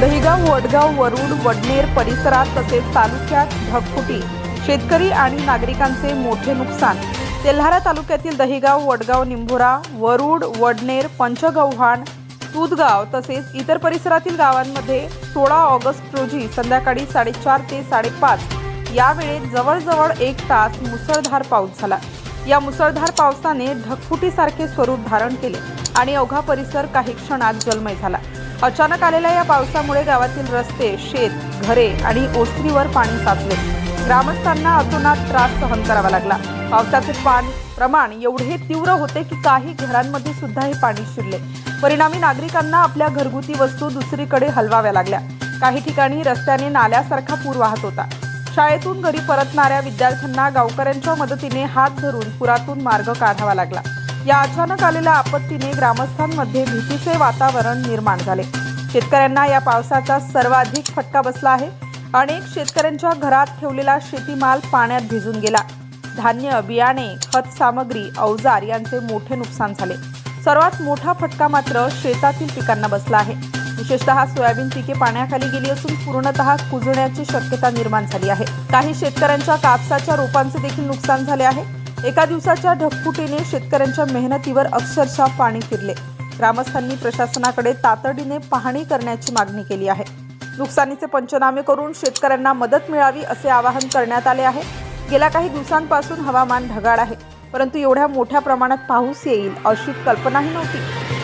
दहिगाव वडगाव वरुड वडनेर परिसरात तसेच तालुक्यात ढगफुटी. शेतकरी आणि नागरिकांचे मोठे नुकसान. तेल्हारा तालुक्यातील दहिगाव वडगाव निंभोरा वरुड वडनेर पंचगव्हाण तुदगाव तसेच इतर परिसरातील गावांमध्ये सोळा ऑगस्ट रोजी संध्याकाळी साडेचार ते साडेपाच या वेळेत जवळजवळ एक तास मुसळधार पाऊस झाला. या मुसळधार पावसाने ढगफुटीसारखे स्वरूप धारण केले आणि अवघा परिसर काही क्षणात जलमय झाला. अचानक आलेल्या या पावसामुळे गावातील रस्ते शेत घरे आणि ओसरीवर पाणी साचले. ग्रामस्थांना अतोनात त्रास सहन करावा लागला. पावसाचे पान प्रमाण एवढे तीव्र होते की काही घरांमध्ये सुद्धा हे पाणी शिरले. परिणामी नागरिकांना आपल्या घरगुती वस्तू दुसरीकडे हलवाव्या लागल्या. काही ठिकाणी रस्त्याने नाल्यासारखा पूर वाहत होता. शाळेतून घरी परतणाऱ्या विद्यार्थ्यांना गावकऱ्यांच्या मदतीने हात धरून पुरातून मार्ग काढावा लागला. या अचानक आलेल्या आपत्तीने ग्रामस्थांमध्ये भीतीचे वातावरण निर्माण झाले. शेतकऱ्यांना या पावसाचा सर्वाधिक फटका बसला आहे. अनेक शेतकऱ्यांच्या घरात ठेवलेला शेतीमाल पाण्यात भिजून गेला. धान्य बियाणे खत सामग्री अवजार यांचे मोठे नुकसान झाले. सर्वात मोठा फटका मात्र शेतातील पिकांना बसला आहे. विशेषतः सोयाबीन पिके पाण्याखाली गेली असून पूर्णतः कुजण्याची शक्यता निर्माण झाली आहे. काही शेतकऱ्यांच्या कापसाच्या रोपांचे देखील नुकसान झाले आहे. एका दिवसाच्या ढगफुटीने शेतकऱ्यांच्या मेहनतीवर अक्षरशः पाणी फिरले. ग्रामस्थांनी प्रशासनाकडे तातडीने पाहणी करण्याची मागणी केली आहे. नुकसानीचे पंचनामे करून शेतकऱ्यांना मदत मिळावी असे आवाहन करण्यात आले आहे. गेल्या काही दिवसांपासून हवामान ढगाळ आहे परंतु एवढ्या मोठ्या प्रमाणात पाऊस येईल अशी कल्पनाही नव्हती.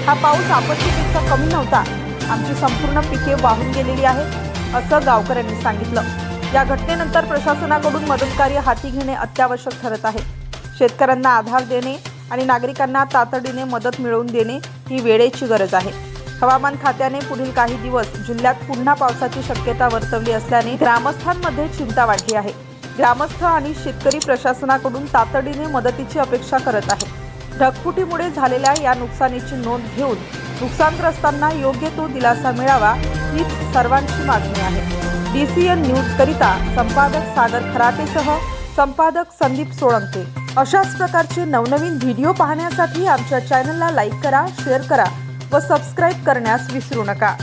हा पाऊस आपत्तीपेक्षा कमी नव्हता. आमची संपूर्ण पिके वाहून गेलेली आहेत असं गावकऱ्यांनी सांगितलं. या घटनेनंतर प्रशासनाकडून मदतकार्य हाती घेणे अत्यावश्यक ठरत आहे. शेतकऱ्यांना आधार देणे आणि नागरिकांना तातडीने मदत मिळवून देणे ही वेळेची गरज आहे. हवामान खात्याने पुढील काही दिवस जिल्ह्यात पुन्हा पावसाची शक्यता वर्तवली असल्याने ग्रामस्थांमध्ये चिंता वाढली आहे. ग्रामस्थ आणि शेतकरी प्रशासनाकडून तातडीने मदतीची अपेक्षा करत आहेत. ढगफुटीमुळे झालेल्या या नुकसानीची नोंद घेऊन नुकसानग्रस्तांना योग्य तो दिलासा मिळावा हीच सर्वांची मागणी आहे. डी सी न्यूज करिता संपादक सागर खराटेसह संपादक संदीप सोळंके. अशाच प्रकारचे नवनवीन व्हिडिओ पाहण्यासाठी आमच्या चॅनलला लाईक करा शेअर करा व सबस्क्राईब करण्यास विसरू नका.